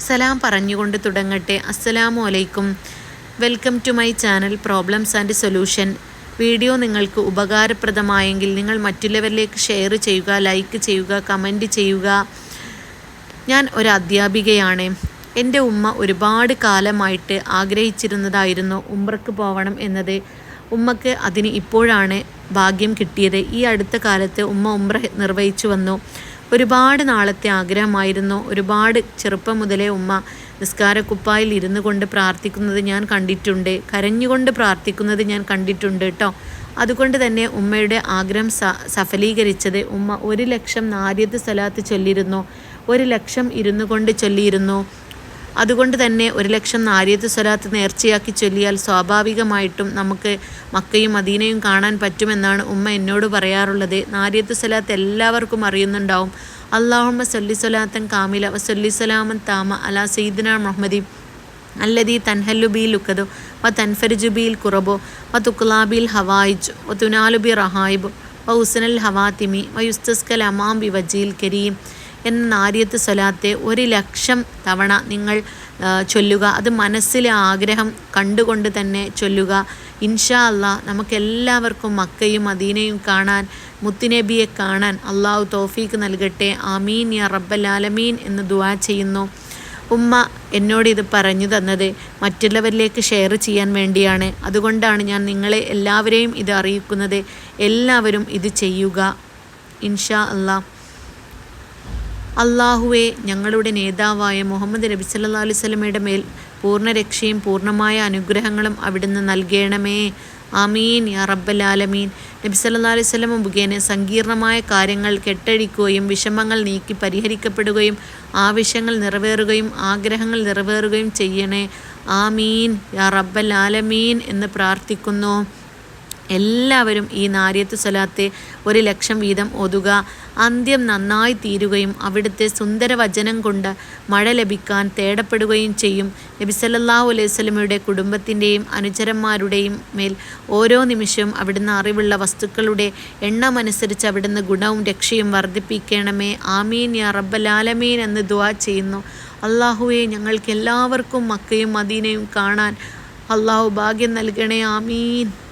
സലാം പറഞ്ഞുകൊണ്ട് തുടങ്ങട്ടെ. അസ്സലാമു അലൈക്കും. Welcome to my channel problems and solution. Video നിങ്ങൾക്ക് ഉപകാരപ്രദമായെങ്കിൽ നിങ്ങൾ മറ്റുള്ളവരിലേക്ക് ഷെയർ ചെയ്യുക ലൈക്ക് ചെയ്യുക കമന്റ് ചെയ്യുക. ഞാൻ ഒരു അധ്യാപികയാണ്. എന്റെ ഉമ്മ ഒരുപാട് കാലമായിട്ട് ആഗ്രഹിച്ചിരുന്നതായിരുന്നു ഉമ്രക്ക് പോകണം എന്നത്. ഉമ്മക്ക് അതിന് ഇപ്പോഴാണ് ഭാഗ്യം കിട്ടിയത്. ഈ അടുത്ത കാലത്ത് ഉമ്മ ഉമ്ര നിർവഹിച്ചു വന്നു. ഒരുപാട് നാളത്തെ ആഗ്രഹമായിരുന്നു. ഒരുപാട് ചെറുപ്പം മുതലേ ഉമ്മ നിസ്കാരക്കുപ്പായിൽ ഇരുന്നു കൊണ്ട് പ്രാർത്ഥിക്കുന്നത് ഞാൻ കണ്ടിട്ടുണ്ട്. കരഞ്ഞുകൊണ്ട് പ്രാർത്ഥിക്കുന്നത് ഞാൻ കണ്ടിട്ടുണ്ട് കേട്ടോ. അതുകൊണ്ട് തന്നെ ഉമ്മയുടെ ആഗ്രഹം സ സഫലീകരിച്ചത് ഉമ്മ ഒരു ലക്ഷം നാര്യത്ത് സ്ഥലത്ത് ചൊല്ലിയിരുന്നു. ഒരു ലക്ഷം ഇരുന്നു കൊണ്ട് ചൊല്ലിയിരുന്നു. അതുകൊണ്ട് തന്നെ ഒരു ലക്ഷം നാരിയത്ത് സ്വലാത്ത് നേർച്ചയാക്കി ചൊല്ലിയാൽ സ്വാഭാവികമായിട്ടും നമുക്ക് മക്കയും മദീനയും കാണാൻ പറ്റുമെന്നാണ് ഉമ്മ എന്നോട് പറയാറുള്ളത്. നാരിയത്ത് സ്വലാത്ത് എല്ലാവർക്കും അറിയുന്നുണ്ടാവും. അള്ളാഹുമ്മ സല്ലി സ്വലാത്തൻ കാമില വസല്ലി സ്വലാമൻ താമ അല സീദന മുഹമ്മദി. അല്ലതി തൻഹല്ലുബിയിൽ ലുക്കതു വ തൻഫരിജുബിയിൽ കുറബോ വ തുക്ലാബിൽ ഹവായിജ് വ തുനാലുബി റഹായിബ് വ ഉസനൽ ഹവാത്തിമി വ യുസ്തസ്കൽ അമാം ബി വജീൽ കരീം. എന്ന നാരിയത്ത് സ്വലാത്തെ ഒരു ലക്ഷം തവണ നിങ്ങൾ ചൊല്ലുക. അത് മനസ്സിലെ ആഗ്രഹം കണ്ടുകൊണ്ട് തന്നെ ചൊല്ലുക. ഇൻഷാ അല്ലാ നമുക്കെല്ലാവർക്കും മക്കയും മദീനയും കാണാൻ മുത്തുനബിയെ കാണാൻ അള്ളാഹു തോഫീക്ക് നൽകട്ടെ. ആമീൻ യാ റബ്ബലാലമീൻ എന്ന് ദുവാ ചെയ്യുന്നു. ഉമ്മ എന്നോട് ഇത് പറഞ്ഞു തന്നത് മറ്റുള്ളവരിലേക്ക് ഷെയർ ചെയ്യാൻ വേണ്ടിയാണ്. അതുകൊണ്ടാണ് ഞാൻ നിങ്ങളെ എല്ലാവരെയും ഇത് അറിയിക്കുന്നത്. എല്ലാവരും ഇത് ചെയ്യുക. ഇൻഷാ അല്ലാ. അള്ളാഹുവെ ഞങ്ങളുടെ നേതാവായ മുഹമ്മദ് നബി സല്ലാ അലൈഹി സ്വലമയുടെ മേൽ പൂർണ രക്ഷയും പൂർണമായ അനുഗ്രഹങ്ങളും അവിടുന്ന് നൽകണമേ. ആമീൻ. യാ റബ്ബലാലമീൻ നബി സല്ലാ അലൈഹി സ്വലമ മുഖേന സങ്കീർണമായ കാര്യങ്ങൾ കെട്ടഴിക്കുകയും വിഷമങ്ങൾ നീക്കി പരിഹരിക്കപ്പെടുകയും ആവശ്യങ്ങൾ നിറവേറുകയും ആഗ്രഹങ്ങൾ നിറവേറുകയും ചെയ്യണേ. ആമീൻ. യാ റബ്ബലാലമീൻ എന്ന് പ്രാർത്ഥിക്കുന്നു. എല്ലാവരും ഈ നാരിയത്ത് സ്വലാത്തെ ഒരു ലക്ഷം വീതം ഒതുക അന്ത്യം നന്നായി തീരുകയും അവിടുത്തെ സുന്ദര വചനം കൊണ്ട് മഴ ലഭിക്കാൻ തേടപ്പെടുകയും ചെയ്യും. നബി സല്ലല്ലാഹു അലൈഹി സ്വലമയുടെ കുടുംബത്തിന്റെയും അനുചരന്മാരുടെയും മേൽ ഓരോ നിമിഷവും അവിടുന്ന് അറിവുള്ള വസ്തുക്കളുടെ എണ്ണമനുസരിച്ച് അവിടുന്ന് ഗുണവും രക്ഷയും വർദ്ധിപ്പിക്കണമേ. ആമീൻ യാ റബ്ബലാലമീൻ എന്ന് ദുവാ ചെയ്യുന്നു. അള്ളാഹുവെ ഞങ്ങൾക്ക് എല്ലാവർക്കും മക്കയും മദീനയും കാണാൻ അള്ളാഹു ഭാഗ്യം നൽകണേ. ആമീൻ.